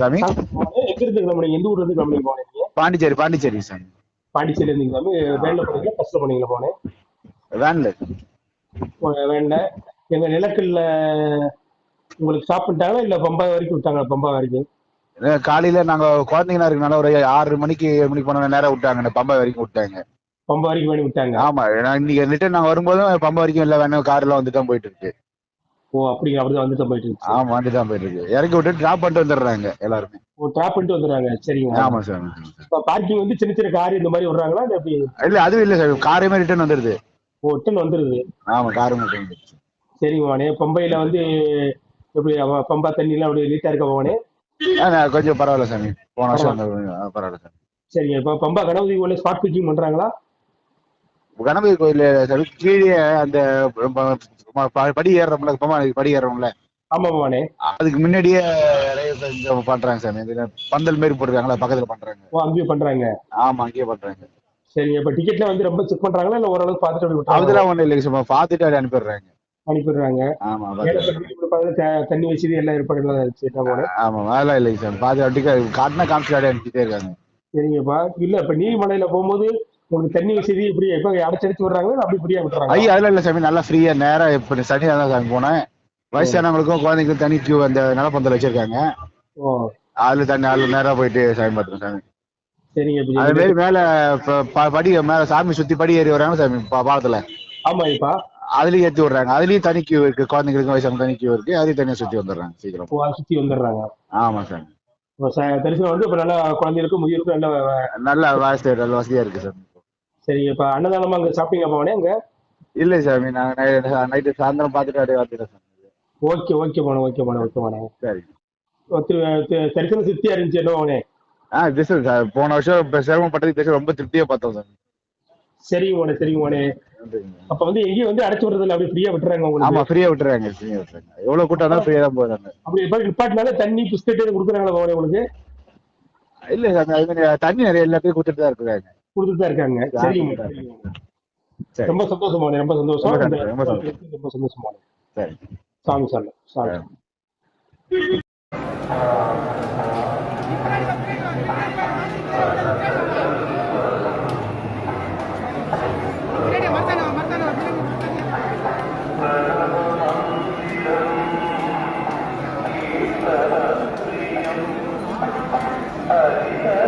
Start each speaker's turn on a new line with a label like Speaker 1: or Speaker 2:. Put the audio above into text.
Speaker 1: சாமி?
Speaker 2: எங்க இருந்து கிளம்புனீங்க எந்த ஊர்ல இருந்து கிளம்புனீங்க போனீங்க?
Speaker 1: பாண்டிச்சேரி பாண்டிச்சேரி சாமி.
Speaker 2: பாண்டிச்சேரியில இருந்து கிளம்பி வேன்ல போனீங்களா? பஸ்ல போனீங்களா போனேன்?
Speaker 1: வேன்ல.
Speaker 2: வேன்ல. எங்க நிலக்கல்ல உங்களுக்கு சாப்பிட்டாங்களா இல்ல பம்பா வரைக்கும் விட்டாங்களா? பம்பா வரைக்கும்?
Speaker 1: காலையில நாங்க குழந்தைங்களா இருக்கனால ஒரு ஆறு மணிக்கு ஏழு மணிக்கு போன நேரம் விட்டாங்க. பம்பா வரைக்கும் விட்டாங்க.
Speaker 2: பம்பா வரைக்கும் வேணி விட்டாங்க?
Speaker 1: ஆமா நான் இன்னைக்கு ரிட்டர்ன் நாங்க வரும்போதும் பம்பா வரைக்கும் இல்ல வேணும் கார்ல வந்துட்டு போயிட்டு இருக்கு.
Speaker 2: ஓ அப்படிங்க அப்படிதான் வந்துட்டு போயிட்டு இருந்துச்சு
Speaker 1: ஆமா வந்துட்டு தான் போயிட்டு இருக்கு. இறக்கி விட்டு டிராப் பண்ணிட்டு வந்துடுறாங்க எல்லாருமே.
Speaker 2: ஓ டிராப் பண்ணிட்டு வந்துடுறாங்க. சரிங்க
Speaker 1: ஆமா சார்.
Speaker 2: பார்க்கிங் வந்து சின்ன சின்ன கார் இந்த மாதிரி விடுறாங்களா? இல்ல எப்படி?
Speaker 1: இல்ல அதுவும் இல்ல சார். காரையுமே ரிட்டர்ன் வந்துருது.
Speaker 2: ஓ டன் வந்துருது.
Speaker 1: ஆமா காரும் மட்டும் வந்துருச்சு.
Speaker 2: சரிங்க மானே பம்பையில வந்து எப்படி பம்பா தண்ணி எல்லாம் அப்படி நீட்டா இருக்க
Speaker 1: நான் கொஞ்சம் பரவாயில்ல சாமி. போன வருஷம் பரவாயில்ல சாமி.
Speaker 2: சரிங்க இப்ப பம்பா கணபதி ஸ்பாட் பிக்கிங் பண்றாங்களா?
Speaker 1: கணபதி கோயில் கீழே அந்த படி ஏறுறோம்ல படி ஏறுறோம்ல.
Speaker 2: ஆமா மானே
Speaker 1: அதுக்கு முன்னாடியே பண்றாங்க சாமி. பந்தல் மாரி போட்டுருக்காங்களா பக்கத்துல பண்றாங்க.
Speaker 2: ஓ அங்கேயும் பண்றாங்க.
Speaker 1: ஆமா அங்கேயே பண்றாங்க.
Speaker 2: சரிங்க இப்ப டிக்கெட்ல வந்து ரொம்ப செக் பண்றாங்களா இல்ல ஓரளவுக்கு விட்டுறாங்களா?
Speaker 1: அதெல்லாம் ஒண்ணும் இல்லைங்க சும்மா பார்த்துட்டு அப்படி அனுப்பிடுறாங்க.
Speaker 2: அனுப்பிடுறாங்க.
Speaker 1: ஆமா
Speaker 2: தண்ணி வசதி எல்லாம் ஏற்பாடுலாம் இருந்துச்சு
Speaker 1: ஆமா அதெல்லாம் இல்லைங்க சாமி. பார்த்து அப்படி காட்டினா காமிச்சு அப்படியே அனுப்பிட்டே இருக்காங்க.
Speaker 2: சரிங்கப்பா. இல்ல இப்ப நீர்மலையில போகும்போது உங்களுக்கு தண்ணி வசதி இப்படி எப்ப அடைச்சடிச்சு விடுறாங்களா இல்ல அப்படி ஃப்ரீயா விட்டுறாங்க
Speaker 1: ஐயா அதெல்லாம் இல்ல சாமி நல்லா ஃப்ரீயா நேரா இப்ப சனியா தான் சாமி போனேன். வயசானவங்களுக்கும் குழந்தைங்களுக்கும் தனி கியூ அந்த நிலப்பந்தல் வச்சிருக்காங்க.
Speaker 2: ஓ.
Speaker 1: அதுல தண்ணி அதுல நேரா போயிட்டு சாமி பார்த்துருக்கோம் சாமி.
Speaker 2: சரிங்க இப்ப
Speaker 1: அது மாரி மேல படி மேல சாமி சுத்தி படி ஏறி வராங்க சாமி பாலத்துல.
Speaker 2: ஆமாப்பா
Speaker 1: அதுலயும் ஏத்தி விடுறாங்க. அதுலயும் தனி கியூ இருக்கு. குழந்தைங்களுக்கு வயசான தனி கியூ இருக்கு. அதையும் தனியா சுத்தி வந்துடுறாங்க சீக்கிரம்.
Speaker 2: சுத்தி வந்துடுறாங்க.
Speaker 1: ஆமா சாமி.
Speaker 2: இப்ப தரிசனம் வந்து இப்ப நல்லா குழந்தைகளுக்கும் முதியோருக்கும் நல்ல
Speaker 1: நல்ல வசதி நல்ல வசதியா இருக்கு சார்
Speaker 2: சரிங்க இப்ப அன்னதானமா அங்க சாப்பிட்டீங்க போனே அங்க?
Speaker 1: இல்ல சாமி நாங்க நைட்டு சாயந்தரம் பார்த்துட்டு அப்படியே வந்துட்டோம் சாமி.
Speaker 2: ஓகே ஓகே போனே ஓகே போனே ஓகே போனே
Speaker 1: சரி.
Speaker 2: தரிசனம் திருப்தியா இருந்துச்சு என்ன போனே
Speaker 1: ஆ திஸ் சார் போன வருஷம் இப்ப சிரமப்பட்டது பேச ரொம்ப திருப்தியா பார்த்தோம் சாமி.
Speaker 2: சரிங்க போனே சரிங்க போனே அப்ப வந்து எங்கேயும் வந்து அடைச்சு விடுறதுல அப்படி ஃப்ரீயா விட்டுறாங்க
Speaker 1: ஆமா
Speaker 2: உங்களுக்கு
Speaker 1: ஃப்ரீயா விட்டுறாங்க ஃப்ரீயா விட்டுறாங்க. எவ்வளவு கூட்டம் தான் ஃப்ரீயா தான் போறாங்க.
Speaker 2: அப்படி எப்ப நிப்பாட்டினால தண்ணி பிஸ்கட் எதுவும் கொடுக்குறாங்களா உங்களுக்கு?
Speaker 1: இல்ல சாமி அது தண்ணி நிறைய எல்லாத்தையும் கொடுத்துட்டு தான் இருக்காங்க
Speaker 2: கொடுத்துட்டு தான் இருக்காங்க சரிங்க ரொம்ப சந்தோஷமான ரொம்ப சந்தோஷம்.
Speaker 1: ரொம்ப
Speaker 2: சந்தோஷமான. சாமி சார் சாமி. Uh,